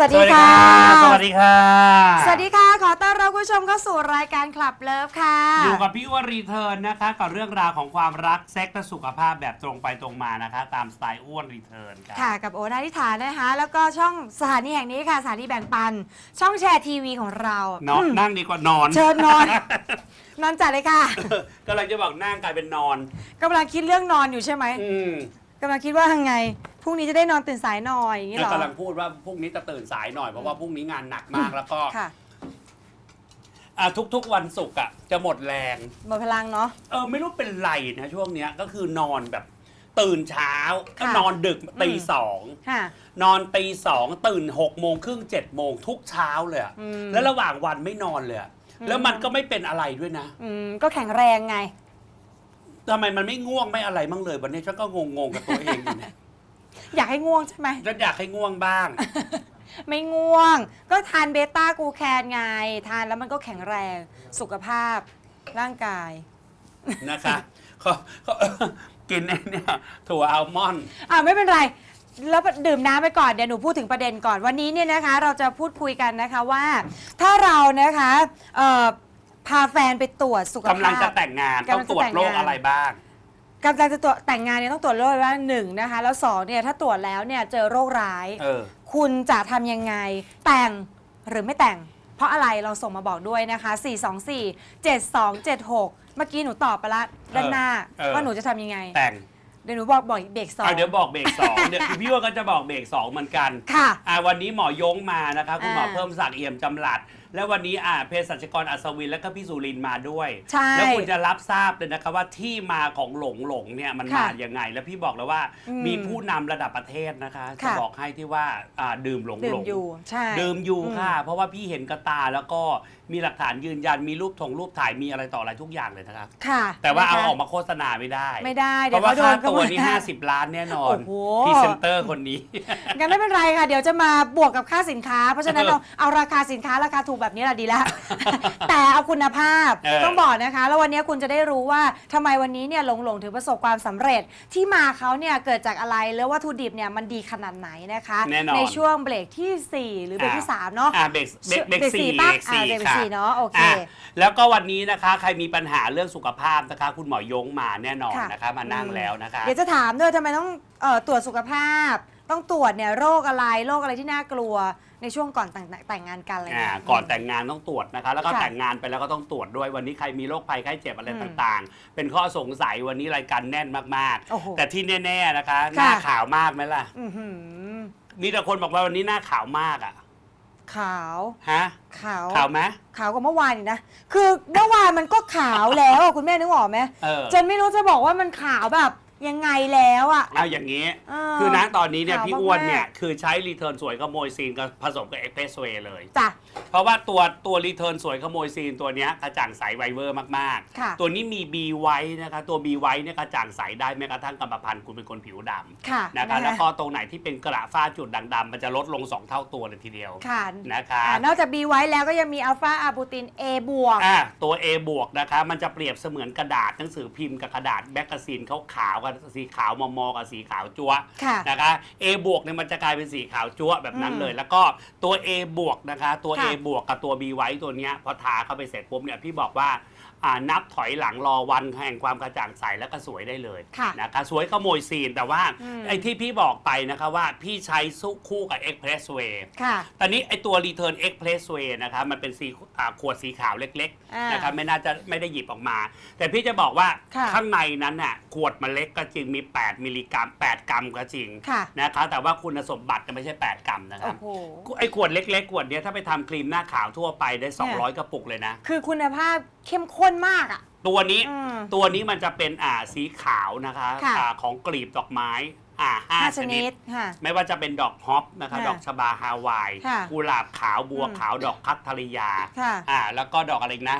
สวัสดีค่ะ สวัสดีค่ะ สวัสดีค่ะ ขอต้อนรับคุณผู้ชมเข้าสู่รายการคลับเลิฟค่ะ อยู่กับพี่อ้วนรีเทิร์นนะคะ กับเรื่องราวของความรักเซ็กและสุขภาพแบบตรงไปตรงมานะคะ ตามสไตล์อ้วนรีเทิร์นค่ะ ค่ะ กับโอนาทิฐานนะคะ แล้วก็ช่องสถานีแห่งนี้ค่ะ สถานีแบ่งปัน ช่องแชร์ทีวีของเรานอนอืมนั่งดีกว่านอน เชิญนอน นอนจัดเลยค่ะกำลังจะบอกนั่งกลายเป็นนอนกำลังคิดเรื่องนอนอยู่ใช่ไหมอืมกำลังคิดว่ายังไง พรุ่งนี้จะได้นอนตื่นสายหน่อยอย่างนี้เหรอ กำลังพูดว่าพรุ่งนี้จะตื่นสายหน่อยเพราะว่าพรุ่งนี้งานหนักมากแล้วก็ค่ะ อะทุกๆวันศุกร์อะจะหมดแรง หมดพลังเนาะ เออไม่รู้เป็นไรนะช่วงเนี้ยก็คือนอนแบบตื่นเช้าก็ค่ะนอนดึกตีอืม สองค่ะ นอนตีสองตื่นหกโมงครึ่งเจ็ดโมงทุกเช้าเลยอะอืม แล้วระหว่างวันไม่นอนเลยอะอืมแล้วมันก็ไม่เป็นอะไรด้วยนะอืมก็แข็งแรงไง ทำไมมันไม่ง่วงไม่อะไรบ้างเลยวันนี้ฉันก็งงๆกับตัวเองอยู่เนี่ย อยากให้ง่วงใช่ไหม ฉันอยากให้ง่วงบ้าง ไม่ง่วง ก็ทานเบต้ากูแคนไง ทานแล้วมันก็แข็งแรง สุขภาพร่างกาย นะคะเขาเขากินไอ้เนี่ยถั่วอัลมอนด์ อ่าไม่เป็นไรแล้วดื่มน้ำไปก่อนเดี๋ยวหนูพูดถึงประเด็นก่อนวันนี้เนี่ยนะคะ เราจะพูดคุยกันนะคะว่า ถ้าเรานะคะเอ่อพาแฟนไปตรวจสุขภาพ กำลังจะแต่งงานกำลังต้องตรวจจะแต่งงานโรคอะไรบ้าง กำลังจะตรวจแต่งงานเนี่ยต้องตรวจโรคอะไรบ้างหนึ่งนะคะ แล้วสองเนี่ยถ้าตรวจแล้วเนี่ยเจอโรคร้าย เออ คุณจะทำยังไง แต่งหรือไม่แต่ง เพราะอะไรเราส่งมาบอกด้วยนะคะ 424 7276 เมื่อกี้หนูตอบไปละด้านหน้าเออ ว่าหนูจะทำยังไง แต่งเดี๋ยวหนูบอกบอกอีกเบรกสอง เอาเดี๋ยวบอกเบรกสองเดี๋ยวพี่ว่าก็จะบอกเบรกสองเหมือนกันค่ะอ่าวันนี้หมอยงมานะคะคุณหมออ่า เพิ่มศักดิ์เอี่ยมจำหลัด แล้ววันนี้อ่าเภสัชกรอัศวินและก็พี่สุรินทร์มาด้วย ใช่แล้วคุณจะรับทราบเลยนะคะว่าที่มาของหลงหลงเนี่ยมันค่ะมาอย่างไง แล้วพี่บอกแล้วว่าอืมมีผู้นำระดับประเทศนะคะจะค่ะ บอกให้ที่ว่าอ่าดื่มหลงดื่หลมง อยู่ใช่ดื่มอยู่อืมค่ะ เพราะว่าพี่เห็นกระตาแล้วก็มีหลักฐานยืนยันมีรูปถงรูปถ่ายมีอะไรต่ออะไรทุกอย่างเลยนะคะค่ะแต่ว่าเอานะคะออกมาโฆษณาไม่ได้ ไม่ได้เพเดี๋ยวราะว่าเขาโดค่านก็ตัวนี้ไม่ได้50ล้านแน่นอนโอ้โห พรีเซนเตอร์คนนี้ งั้นไม่เป็นไรค่ะ เดี๋ยวจะมาบวกกับค่าสินค้า เพราะฉะนั้นเราเอาราคาสินค้าราคาถูกแบบนี้แหละดีแล้วแต่เอาคุณภาพเออต้องบอกนะคะ แล้ววันนี้คุณจะได้รู้ว่าทำไมวันนี้เนี่ยหลงหลงถึงประสบความสำเร็จ ที่มาเขาเนี่ยเกิดจากอะไรแล้ววัตถุดิบเนี่ยมันดีขนาดไหนนะคะแน่นอน ในช่วงเบรกทีสี่4 หรือเบรกที่ 3 เนาะ อ่าเบรกเบรกเบรกสี่ป่ะเบรกอ่าสี่เบรกค่ะสี่เนาะโอเคอะแล้วก็วันนี้นะคะ ใครมีปัญหาเรื่องสุขภาพนะคะ คุณหมอยงมาแน่นอนค่ะ นะคะ มานั่งแล้วนะคะ เดี๋ยวจะถามด้วยทำไมต้องเอ่อตรวจสุขภาพ ต้องตรวจเนี่ยโรคอะไรโรคอะไรที่น่ากลัว ในช่วงก่อนแต่งแต่งงานกันอะไรอ่าเงี้ย ก่อนแต่งงานต้องตรวจนะคะแล้วก็ค่ะแต่งงานไปแล้วก็ต้องตรวจด้วยวันนี้ใครมีโรคภัยไข้เจ็บอะไรอืมต่างๆ เป็นข้อสงสัยวันนี้รายการแน่นมากโอ้โหๆ แต่ที่แน่ๆนะคะหค่ะ น้าขาวมากไหมล่ะ อื้อหือมีแต่คนบอกว่าวันนี้หน้าขาวมากอะขาวฮะขาวขาวไหมขาวกว่าเมื่อวานอีกนะคือเมื่อวานมันก็ขาวแล้วอะคุณแม่นึกออกไหมเออ จนไม่รู้จะบอกว่ามันขาวแบบ ยังไงแล้วอะ เอาอย่างนี้เคือนะตอนนี้เนี่ยขาวพี่อ้วนเนี่ย มาก คือใช้รีเทิร์นสวยขโมยซีนกับผสมกับเอ็กเพรสเวย์เลย จ้ะ เพราะว่าตัวตัวรีเทิร์นสวยขโมยซีนตัวเนี้ยกระจ่างใสไวเวอร์มากค่ะ ๆ ตัวนี้มี B ไว้นะคะตัว B ไว้เนี่ยกระจ่างใสได้แม้กระทั่งกรรมพันธุ์คุณเป็นคนผิวดำค่ะนะคะแล้วก็ตรงไหนที่เป็นกระฝ้าจุดด่างดำมันจะลดลง2เท่าตัวเลยทีเดียว ค่ะนะคะ อ่านอกจาก B ไว้แล้วก็ยังมีอัลฟาอาบูติน A บวก อะตัว A บวกนะคะ มันจะเปรียบเสมือนกระดาษหนังสือพิมพ์กับกระดาษแมกกาซีนขาวๆกับสีขาวมอมอกับสีขาวจั๊วค่ะนะคะ A บวกเนี่ยมันจะกลายเป็นสีขาวจั๊วแบบนั้นอืมเลย แล้วก็ตัว A บวกนะคะตัวค่ะ A บวกกับตัว B ไว้ตัวเนี้ยพอทาเข้าไปเสร็จปุ๊บเนี่ยพี่บอกว่าอ่านับถอยหลังรอวันแห่งความกระจ่างใสแล้วก็สวยได้เลยค่ะนะคะสวยขโมยซีนแต่ว่าอืม ไอ้ที่พี่บอกไปนะคะว่าพี่ใช้สู้คู่กับ Expressway ค่ะ ตอนนี้ไอ้ตัว Return Expressway นะคะมันเป็นสีอ่าขวดสีขาวเล็กอ่าๆนะคะไม่น่าจะไม่ได้หยิบออกมา แต่พี่จะบอกว่าค่ะ ข้างในนั้นน่ะขวดมันเล็กก็จริงมี 8 มิลลิกรัม 8 กรัมก็จริงค่ะนะคะแต่ว่าคุณสมบัติจะไม่ใช่ 8 กรัมนะคโอ้รับโห ไอ้ขวดเล็กๆขวดเนี้ยถ้าไปทำครีมหน้าขาวทั่วไปได้ 200 กระปุกเลยนะ คือคุณภาพเข้มข้นมากอะ ตัวนี้อืมตัวนี้มันจะเป็นอ่าสีขาวนะคะค่ะ อ่าของกลีบดอกไม้อ่าห้าห้าชชนินิด ดค่ะ ไม่ว่าจะเป็นดอกฮอปนะคะ ค่ะดอกชบาฮาวาย ค่ะกุหลาบขาวบัวอืม ขาวดอกคัทธริยาค่ะ อ่าแล้วก็ดอกอะไรอีกนะ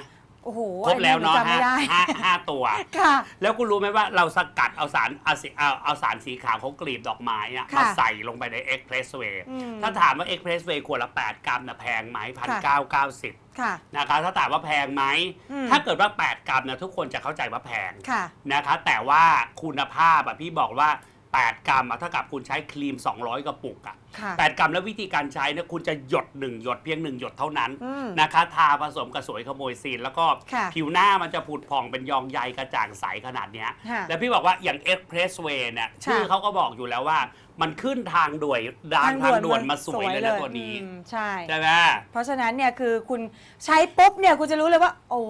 โอ้โหครบแล้วเนาะอัหจำห้าไม่ได้ห้าห้าตัว ค่ะ แล้วคุณรู้ไหมว่าเราสกัดเอาสารเอาสีเอาเอาสารสีขาวของกลีบดอกไม้อะค่ะมาใส่ลงไปในเอ็กเพรสเวย์อืมถ้าถามว่าเอ็กเพรสเวย์ขวดละ 8 กรัมนะแพงไหมพันค่ะเก้าเก้าสิบค่ะนะคะถ้าถามว่าแพงไหมอืมถ้าเกิดว่า 8 กรัมนะทุกคนจะเข้าใจว่าแพงค่ะนะคะ แต่ว่าคุณภาพอะพี่บอกว่า 8 กรัมอะเท่ากับคุณใช้ครีม 200 กระปุกอะค่ะ8กรัมแล้ววิธีการใช้เนี่ยคุณจะหยด1หยดเพียง1หยดเท่านั้นอืมนะคะทาผสมกับสวยขโมยซีน แล้วก็ค่ะผิวหน้ามันจะผุดผ่องเป็นยองใยกระจ่างใสขนาดเนี้ย ค่ะแล้วพี่บอกว่าอย่าง Expressway เนี่ยชื่อเขาก็บอกอยู่แล้วว่า มันขึ้นทางด่วนดางทางด่วนมาสวยเลยนะตัวนี้อืมใช่ ใช่ไหมเพราะฉะนั้นเนี่ยคือคุณใช้ปุ๊บเนี่ยคุณจะรู้เลยว่า โอ้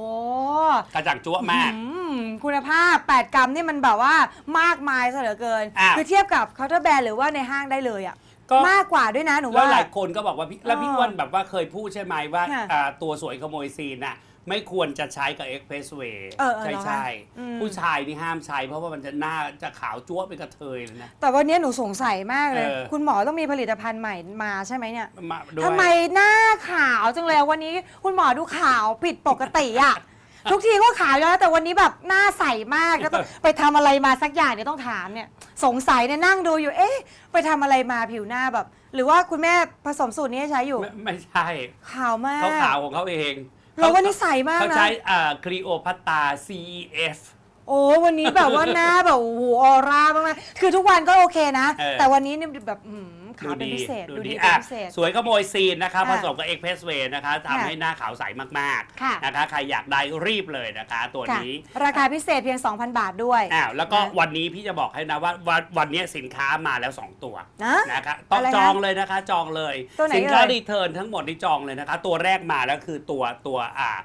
กระจ่างจั๊วะมาก อืมคุณภาพ 8 กรัมนี่มันแบบว่ามากมายซะเหลือเกิน อะ คือเทียบกับเคาน์เตอร์แบรนด์หรือว่าในห้างได้เลยอะ ก็ มากกว่าด้วยนะหนูแล้วว่า หลายคนก็บอกว่าพี่แล้วพี่เอออ้วนแบบว่าเคยพูดใช่ไหมว่าค่ะอ่าตัวสวยขโมยซีนน่ะไม่ควรจะใช้กับ Expressway เออเออใช่เหรอคะใช่อืม ผู้ชายนี่ห้ามใช้ เพราะว่ามันจะหน้าจะขาวจั๊วะเป็นกระเทยเลยนะ แต่วันนี้หนูสงสัยมากเลย เออ คุณหมอต้องมีผลิตภัณฑ์ใหม่มาใช่ไหมเนี่ยมาด้วย ทำไมหน้าขาวจังเลยวันนี้ คุณหมอดูขาวผิดปกติอะ ทุกทีก็ขาวอยู่แล้วแต่วันนี้แบบหน้าใสมากแล้วต้องไปทำอะไรมาสักอย่างเนี่ยต้องถามเนี่ย สงสัยเนี่ยนั่งดูอยู่ เอ๊ะ ไปทำอะไรมาผิวหน้าแบบ หรือว่าคุณแม่ผสมสูตรนี้ให้ใช้อยู่ไม่ไม่ใช่ขาวมากเขาขาวของเขาเองเราว่านิสัยมากเขานะ ใช้อ่าคลีโอพัตตา CEF โอ้วันนี้แบบว่าหน้าแบบโอ้โหออร่ามากๆคือทุกวันก็โอเคนะ เออ แต่วันนี้เนี่ยแบบอื้อหือ ขาวเป็นพิเศษดูดีเป็นอะพิเศษ สวยขโมยซีนนะคะค่ะผสมกับ Expressway นะคะทำให้หน้าขาวใสมากค่ะๆนะคะใครอยากได้รีบเลยนะคะตัวค่ะนี้ ราคาพิเศษเพียง 2,000 บาทด้วยอ้าวแล้วก็นะวันนี้พี่จะบอกให้นะว่าวันวันนี้สินค้ามาแล้ว 2 ตัวนะนะคะต้องอะไรนะจองเลยนะคะจองเลยตัวไหนสินค้าเอ่ยรีเทิร์นทั้งหมดที่จองเลยนะคะ ตัวแรกมาแล้วคือตัวตัวอ่าอ่า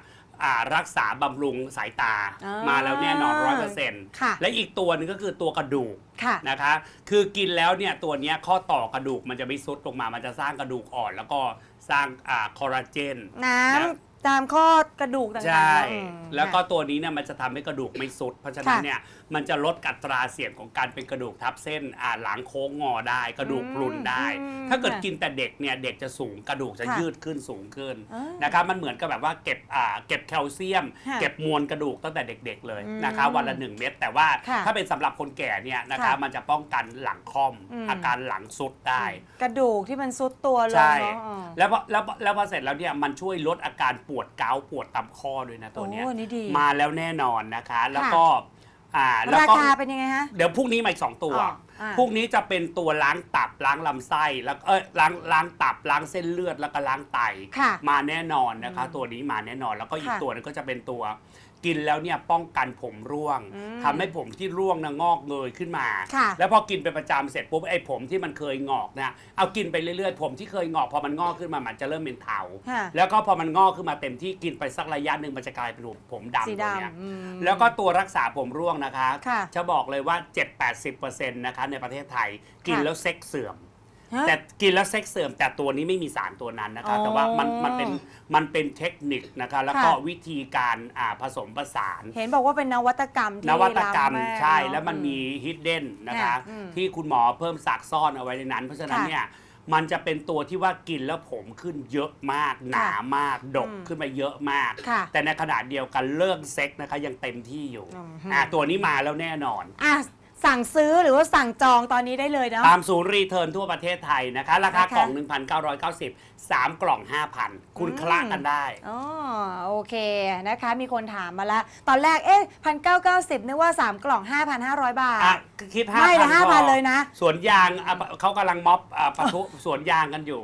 รักษาบำรุงสายตาอ่ามมาแล้วแน่นอนร้อยเปอร์เซ็นต์ค่ะ และอีกตัวหนึงก็คือตัวกระดูกค่ะ นะคะ คือกินแล้วเนี่ยตัวเนี้ยข้อต่อกระดูกมันจะไม่ซุดลงมา มันจะสร้างกระดูกอ่อน แล้วก็สร้างอ่าคอลลาเจน น้นะำ ตามข้อกระดูกต่างๆใช่ อืมแล้วก็ค่ะตัวนี้เนี่ยมันจะทำให้กระดูกไม่สุด เพราะฉะนั้นค่ะเนี่ยมันจะลดอัตราเสี่ยงของการเป็นกระดูกทับเส้นอ่าหลังโค้งงอได้ กระดูกพรุนได้ อืมถ้าเกิดค่ะกินแต่เด็กเนี่ยเด็กจะสูงกระดูกจะค่ะยืดขึ้นสูงขึ้นอ่านนะครับมันเหมือนกับแบบว่าเก็บอ่าเก็บแคลเซียม ค่ะเก็บมวลกระดูกตั้งแต่เด็ก ๆ เลยอืมนะคะวันละหนึ่งเม็ดแต่ว่าค่ะถ้าเป็นสำหรับคนแก่เนี่ยนะคะค่ะมันจะป้องกันหลังค่อม อืม อาการหลังสุดได้ กระดูกที่มันซุดตัวลงใช่ เนาะอ๋อแล้วพอแล้วพอแล้วพอเสร็จแล้วเนี่ยมันช่วยลดอาการปวดเกาต์ปวดตามข้อด้วยนะตัวเนี้ยโอ้นี่ดี มาแล้วแน่นอนนะคะ แล้วก็อ่าแล้วราก็ คาเป็นยังไงฮะ เดี๋ยวพรุ่งนี้มาอีกสองตัว อ๋ออ่า พรุ่งนี้จะเป็นตัวล้างตับล้างลำไส้แล้วเอ้ยล้างล้างตับล้างเส้นเลือดแล้วก็ล้างไต ค่ะ มาแน่นอนนะคะอืมตัวนี้มาแน่นอนแล้วก็อีกค่ะตัวหนึงก็จะเป็นตัว กินแล้วเนี่ยป้องกันผมร่วงอืมทำให้ผมที่ร่วงนะงอกเงยขึ้นมา ค่ะ แล้วพอกินเป็นประจำเสร็จปุ๊บไอ้ผมที่มันเคยงอกนะเอากินไปเรื่อยๆ ผมที่เคยงอกพอมันงอกขึ้นมามันจะเริ่มเป็นเทาค่ะแล้วก็พอมันงอกขึ้นมาเต็มที่กินไปสักระยะหนึ่งมันจะกลายเป็นผมดำสีตัวเนี้ยดำอืม แล้วก็ตัวรักษาผมร่วงนะคะ ค่ะจะบอกเลยว่า 7-80%นะคะในประเทศไทยกินค่ะ แล้วเซ็กเสื่อม ฮะแต่กินแล้วเซ็กเสื่อมแต่ตัวนี้ไม่มีสารตัวนั้นนะคะ อ๋อแต่ว่ามันมันเป็นมันเป็นเทคนิคนะคะ แล้วก็ค่ะ วิธีการอ่าผสมผสาน เห็นบอกว่าเป็นนวัตกรรมที่นวัตกรรมล้ำากใช่เนอะ แล้วมันมีฮิดเด้นนะคะค่ะอืมที่คุณหมอเพิ่มสักซ่อนเอาไว้ในนั้น เพราะฉะนั้นค่ะเนี่ยมันจะเป็นตัวที่ว่ากินแล้วผมขึ้นเยอะมาก หนามาก ดกอืมขึ้นมาเยอะมาก ค่ะแต่ในขณะเดียวกันเลิกเซ็กนะคะยังเต็มที่อยู่อืม อ่าตัวนี้มาแล้วแน่นอน อะ สั่งซื้อหรือว่าสั่งจองตอนนี้ได้เลยเนาะ ตามศูนย์รีเทิร์นทั่วประเทศไทยนะคะ ราคานะคะ กล่อง 1,990 3 กล่อง 5,000 คุณอืมคละกันได้ อ๋อโอเคนะคะ มีคนถามมาแล้วตอนแรกเอ๊ะพันเก้าเก้าสิบนึกว่า 3 กล่อง 5,500 บาท อะคิด5,000ไม่ละพอ5,000เลยนะ สวนยางอะเขากำลังม็อบอะปะทุสวนยางกันอยู่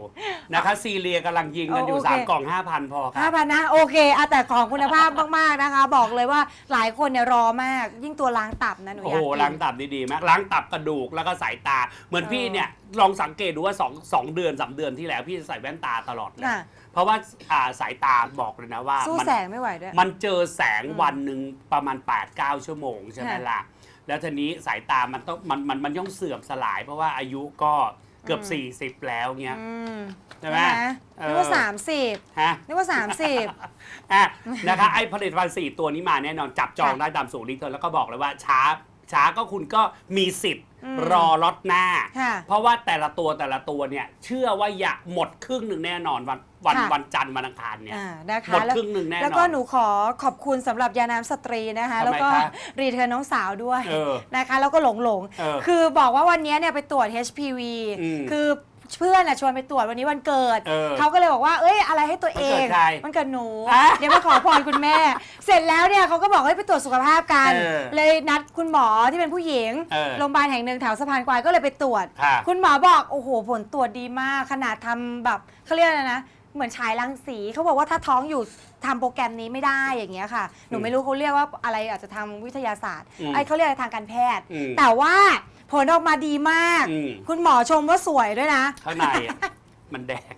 นะคะซีเรียกำลังยิงกันอยู่ โอเค 3 กล่อง 5,000 พอครับ 5,000นะโอเคอะแต่ของคุณภาพมาก ๆ นะคะ บอกเลยว่าหลายคนเนี่ยรอมาก ยิ่งตัวล้างตับนะหนูโอ้อยาโหกกิน ล้างตับดีๆมากล้างตับกระดูกแล้วก็สายตา เหมือนเออ พี่เนี่ย ลองสังเกตดูว่า2 2เดือน3เดือนที่แล้วพี่จะใส่แว่นตาตลอดเลยน่ะ เพราะว่าอ่าสายตาบอกเลยนะว่าสู้มัน แสงไม่ไหวด้วย มันเจอแสงอืมวันหนึ่งประมาณ 8-9 ชั่วโมงใช่ไหมค่ะล่ะ แล้วทีนี้สายตามันต้องมันมันมันย่อมเสื่อมสลาย เพราะว่าอายุก็เกือบ อืม 40 แล้วเงี้ย อืมใช่ไหมเออ นึกว่าสามสิบฮะนึกว่าสามสิบ อะนะคะไอ้ผลิตภัณฑ์สี่ตัวนี้มาแน่นอนจับจองค่ะ ได้ตามสูตรรีเทิร์นแล้วก็บอกเลยว่าช้า ช้าก็คุณก็มีสิทธิ์อืมรอล็อตหน้า ค่ะเพราะว่าแต่ละตัวแต่ละตัวเนี่ย เชื่อว่าอย่าหมดครึ่งหนึ่งแน่นอนวันวันค่ะ วันจันทร์วันอังคารเนี่ย อ่านะคะหมดแล้วครึ่งหนึ่งแน่นอน แล้วก็หนูขอขอบคุณสำหรับยาน้ำสตรีนะคะ ทำไมแล้วก็คะ รีเทิร์นน้องสาวด้วย เออ นะคะแล้วก็หลงหลงๆเออคือบอกว่าวันนี้เนี่ยไปตรวจ HPV อืมคือ เพื่อนอะชวนไปตรวจวันนี้วันเกิดเออเขาก็เลยบอกว่าเอ้ยอะไรให้ตัวเอวันเกิงดใครมันเกิดหนูอะเดี๋ยวมาขอพรคุณแม่ เสร็จแล้วเนี่ยเขาก็บอกให้ไปตรวจสุขภาพกัน เออเลยนัดคุณหมอที่เป็นผู้หญิงเออโรงพยาบาลแห่งหนึ่งแถวสะพานควายก็เลยไปตรวจ ค่ะ คุณหมอบอกโอ้โหผลตรวจดีมากขนาดทำแบบเขาเรียกอะไรนะ เหมือนฉายรังสีเขาบอกว่าถ้าท้องอยู่ทำโปรแกรมนี้ไม่ได้อย่างเงี้ยค่ะ หนูไม่รู้เขาเรียกว่าอะไรอาจจะทำวิทยาศาสตร์อืมไอ้เขาเรียกอะไรทางการแพทย์ อืมแต่ว่าผลออกมาดีมาก อืม คุณหมอชมว่าสวยด้วยนะ ข้างในอะ มันแดง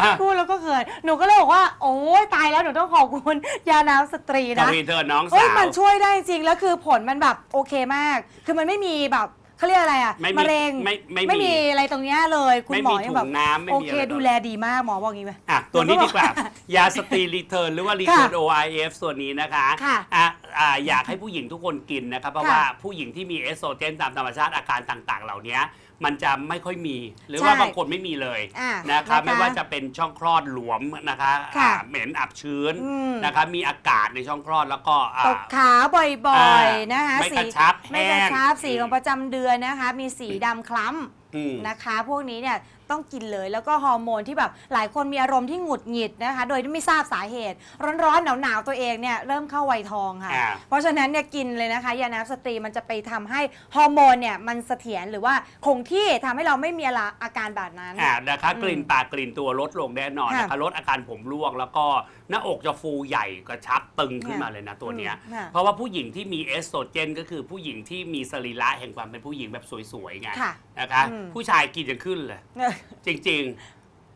อะพูดแล้วก็เขินหนูก็เลยบอกว่า โอ้ยตายแล้วหนูต้องขอบคุณยาน้ำสตรีทนะวีเธอน้องเฮ้สายว มันช่วยได้จริงแล้วคือผลมันแบบโอเคมาก คือมันไม่มีแบบ เขาเรียกอะไรอะไม่มีมะเร็งไม่ไม่มีไม่มีอะไรตรงเนี้ยเลย คุณไม่หมมีอยัถุงแบบงน้ำไม่โอมีเคอะไรดูแลดีมากหมอบอกงี้ไหม อะตัวนี้ดีกว่า ยาสตรีรีเทิร์นหรือว่ารีเทิร์นค่ะ OIF ส่วนนี้นะคะค่ะอะอ่าอยากให้ผู้หญิงทุกคนกินนะครับ เพราะค่ะว่าผู้หญิงที่มีเอสโตรเจนตามธรรมชาติอาการต่างๆ เหล่านี้ มันจะไม่ค่อยมี หรือว่าใช่บางคนไม่มีเลยอะนะครับนะคะไม่ว่าจะเป็นช่องคลอดหลวมนะคะค่ะอ่าเหม็นอับชื้นอืม นะคะมีอากาศในช่องคลอดแล้วก็อ่า ตกขาวบ่อยอ่าๆนะคะไม่สีกระชับไม่กระชับแห้ง สีของประจำเดือนนะคะ มีสีดำคล้ำ อืม นะคะ พวกนี้เนี่ย ต้องกินเลย แล้วก็ฮอร์โมนที่แบบหลายคนมีอารมณ์ที่หงุดหงิดนะคะ โดยที่ไม่ทราบสาเหตุ ร้อนๆหนาวๆตัวเองเนี่ยเริ่มเข้าวัยทองค่ะ อ่า เพราะฉะนั้นเนี่ยกินเลยนะคะยาน้ำสตรีมันจะไปทำให้ฮอร์โมนเนี่ยมันเสถียรหรือว่าคงที่ทำให้เราไม่มีอะไรอาการแบบนั้น อ่านะคะอืมกลิ่นปากกลิ่นตัวลดลงแน่นอนค่ะนะคะลดอาการผมร่วงแล้วก็หน้าอกจะฟูใหญ่กระชับตึงขึ้นค่ะมาเลยนะตัวเนี้ย อืมค่ะ เพราะว่าผู้หญิงที่มีเอสโตรเจน ก็คือผู้หญิงที่มีสรีระแห่งความเป็นผู้หญิงแบบสวยๆไงค่ะ นะคะ อืม ผู้ชายกินจะขึ้นเลย จริง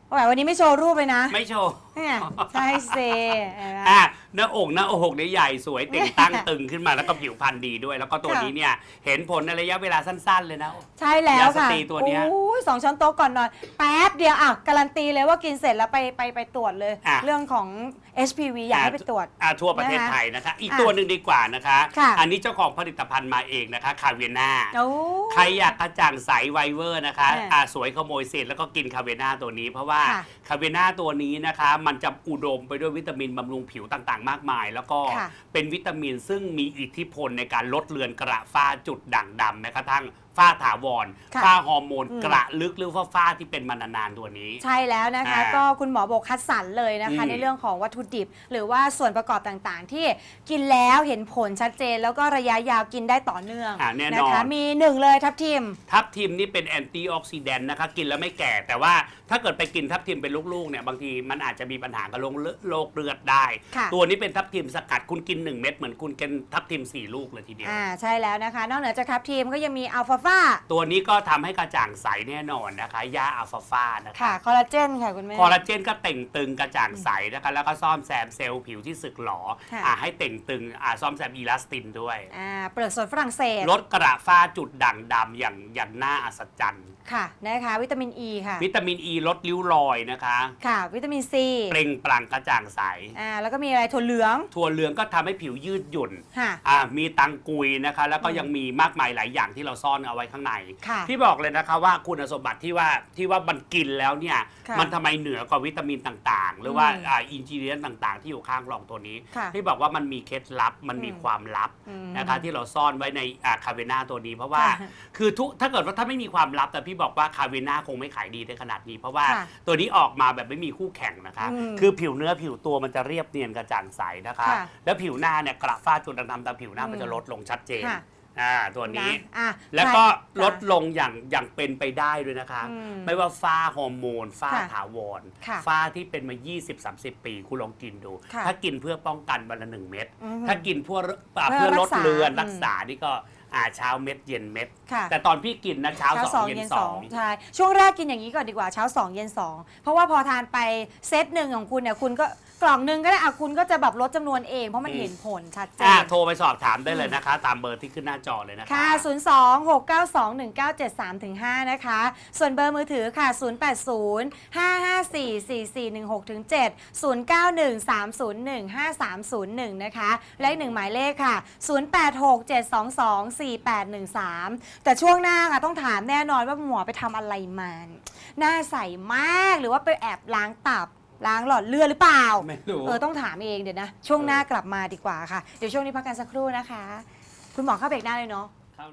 โอ้ยวันนี้ไม่โชว์รูปเลยนะๆไม่โชว์ เนี่ยใช่เซเห็นไหม อะหน้าอกหน้าอกเนี่ยใหญ่สวยเต่งตั้งตึงขึ้นมาแล้วก็ผิวพรรณดีด้วย แล้วก็ตัวค่ะ นี้เนี่ย เห็นผลในระยะเวลาสั้น ๆ เลยนะ ใช่แล้วยาสค่ะตรีตัวเนี้ยโอ้ยสองช้อนโต๊ะก่อนนอน แป๊บเดียวอะการันตีเลยว่ากินเสร็จแล้วไปไปไปตรวจเลย อะ เรื่องของ HPV อยากให้ไปตรวจ อ่าทั่วประเทศนะคะไทยนะคะ อีกอะตัวหนึ่งดีกว่านะคะ ค่ะ อันนี้เจ้าของผลิตภัณฑ์มาเองนะคะ คาเวียนา โอ้ ใครอยากกระจ่างใสไวเวอร์นะคะอะอ่าสวยขโมยเศษแล้วก็กินคาเวียนาตัวนี้ เพราะว่าค่ะคาเวียนาตัวนี้นะคะมันจะอุดมไปด้วยวิตามินบำรุงผิวต่างๆ มากมาย แล้วก็ค่ะ เป็นวิตามินซึ่งมีอิทธิพลในการลดเลือนกระฝ้าจุดด่างดำแม้กระทั่ง ฝ้าถาวรค่ะ ฝ้าฮอร์โมนอืมกระลึกหรือว่าฝ้าที่เป็นมานานๆตัวนี้ ใช่แล้วนะคะ อ่าก็คุณหมอบอกคัดสรรเลยนะคะ อืมในเรื่องของวัตถุดิบ หรือว่าส่วนประกอบต่างๆ ที่กินแล้วเห็นผลชัดเจน แล้วก็ระยะยาวกินได้ต่อเนื่องอ่าแน่นนะอน คะมีหนึ่งเลยทับทิม ทับทิมนี่เป็นแอนตี้ออกซิแดนต์นะคะกินแล้วไม่แก่ แต่ว่าถ้าเกิดไปกินทับทิมเป็นลูกๆเนี่ยบางทีมันอาจจะมีปัญหากับโรคเลือดโรคเลือดได้ ค่ะ ตัวนี้เป็นทับทิมสกัดคุณกิน 1 เม็ดเหมือนคุณกินทับทิม 4 ลูกเลยทีเดียว อ่าใช่แล้วนะคะ นอกเหนือจากทับทิมก็ยังมีอัลฟาฟาตัวนี้ก็ทำให้กระจ่างใสแน่นอนนะคะ ยาอัลฟาฟานะค่ะ คะคอลลาเจนค่ะคุณแม่ คอลลาเจนก็เต่งตึงกระจ่างใสนะคะแล้วก็ซ่อมแซมเซลล์ผิวที่สึกหรอค่ะ อ่าให้เต่งตึงอ่าซ่อมแซมอีลาสตินด้วย อ่าเปลือกสนฝรั่งเศสลดกระฝ้าจุดด่างดำอย่างอย่างน่าอัศจรรย์ ค่ะนะคะ วิตามินอ e ีค่ะวิตามินอ e ีลดริ้วรอยนะคะ ค่ะ วิตามินซีเปล่งปลั่งกระจ่างใส อ่าแล้วก็มีอะไรถั่วเหลืองถั่วเหลืองก็ทำให้ผิวยืดหยุ่นค่ะ อ่ามีตังกุยนะคะ แล้วก็อืมยังมีมากมายหลายอย่างที่เราซ่อนเอาไว้ข้างใน ค่ะพี่บอกเลยนะคะว่าคุณสมบัติที่ว่าที่ว่ามันกินแล้วเนี่ย ค่ะมันทำไมเหนือกว่าวิตามินต่างๆ หรือว่าอืมอ่าอินกิเลียนต่างๆ ที่อยู่ข้างกล่องตัวนี้ ค่ะพี่บอกว่ามันมีเคล็ดลับมันมีอืม ความลับ อืม นะคะที่เราซ่อนไว้ในคาเวนาตัวนี้เพราะว่า ค่ะคือทุกถ้าเกิดว่าถ้าไม่มีความลับ แต่พี่บอกว่าคาเวนาคงไม่ขายดีได้ขนาดนี้ เพราะว่าค่ะตัวนี้ออกมาแบบไม่มีคู่แข่งนะคะ อืมคือผิวเนื้อผิวตัวมันจะเรียบเนียนกระจ่างใสนะคะ ค่ะแล้วผิวหน้าเนี่ยกระฝ้าจุดด่างๆตามผิวหน้าอืมมันจะลดลงชัดเจน ค่ะ อ่าตัวนี้ะอะแล้วก็ใคร ลดลงอย่างอย่างเป็นไปได้ด้วยนะคะ อืมไม่ว่าฝ้าฮอร์โมนฝ้าค่ะถาวรค่ะฝ้าที่เป็นมา 20-30 ปี คุณลองกินดู ค่ะถ้ากินเพื่อป้องกันวันละหนึ่งเม็ดอือฮึถ้ากินเพื่ออ่าเพื่เพื่ออลดเลือนรัรักกษาษานี่ก็อ่าเช้าเม็ดเย็นเม็ด ค่ะแต่ตอนพี่กินนะเช้าเช้าสสอองงเย็นเย็นสสอองงใช่ช่วงแรกกินอย่างนี้ก่อนดีกว่าเช้าสองเย็นสองเพราะว่าพอทานไปเซตหนึ่งของคุณเนี่ยคุณก็ กล่องหนึ่งก็ได้อะคุณก็จะแบบลดจำนวนเอง เพราะมันอืม เห็นผลชัดเจอ่าน โทรไปสอบถามได้เลยนะคะ ตามเบอร์ที่ขึ้นหน้าจอเลยนะคะ ค่ะ 0 2 6 9 2 1 9 7 3ถึง5นะคะ ส่วนเบอร์มือถือค่ะ 0 8 0 5 5 4 4 4 1 6ถึง7 0 9 1 3 0 1 5 3 0 1 นะคะ และอีกหนึ่งหมายเลขค่ะ 0 8 6 7 2 2 4 8 1 3 แต่ช่วงหน้าค่ะ ต้องถามแน่นอนว่าหมอไปทำอะไรมาหน้าใสมากหรือว่าไปแอบล้างตับ ล้างหลอดเลือดหรือเปล่าเออต้องถามเองเดี๋ยวนะ ช่วงหน้ากลับมาดีกว่าค่ะ เดี๋ยวช่วงนี้พักกันสักครู่นะคะ คุณหมอเข้าเบรกหน้าเลยเนาะ เข้า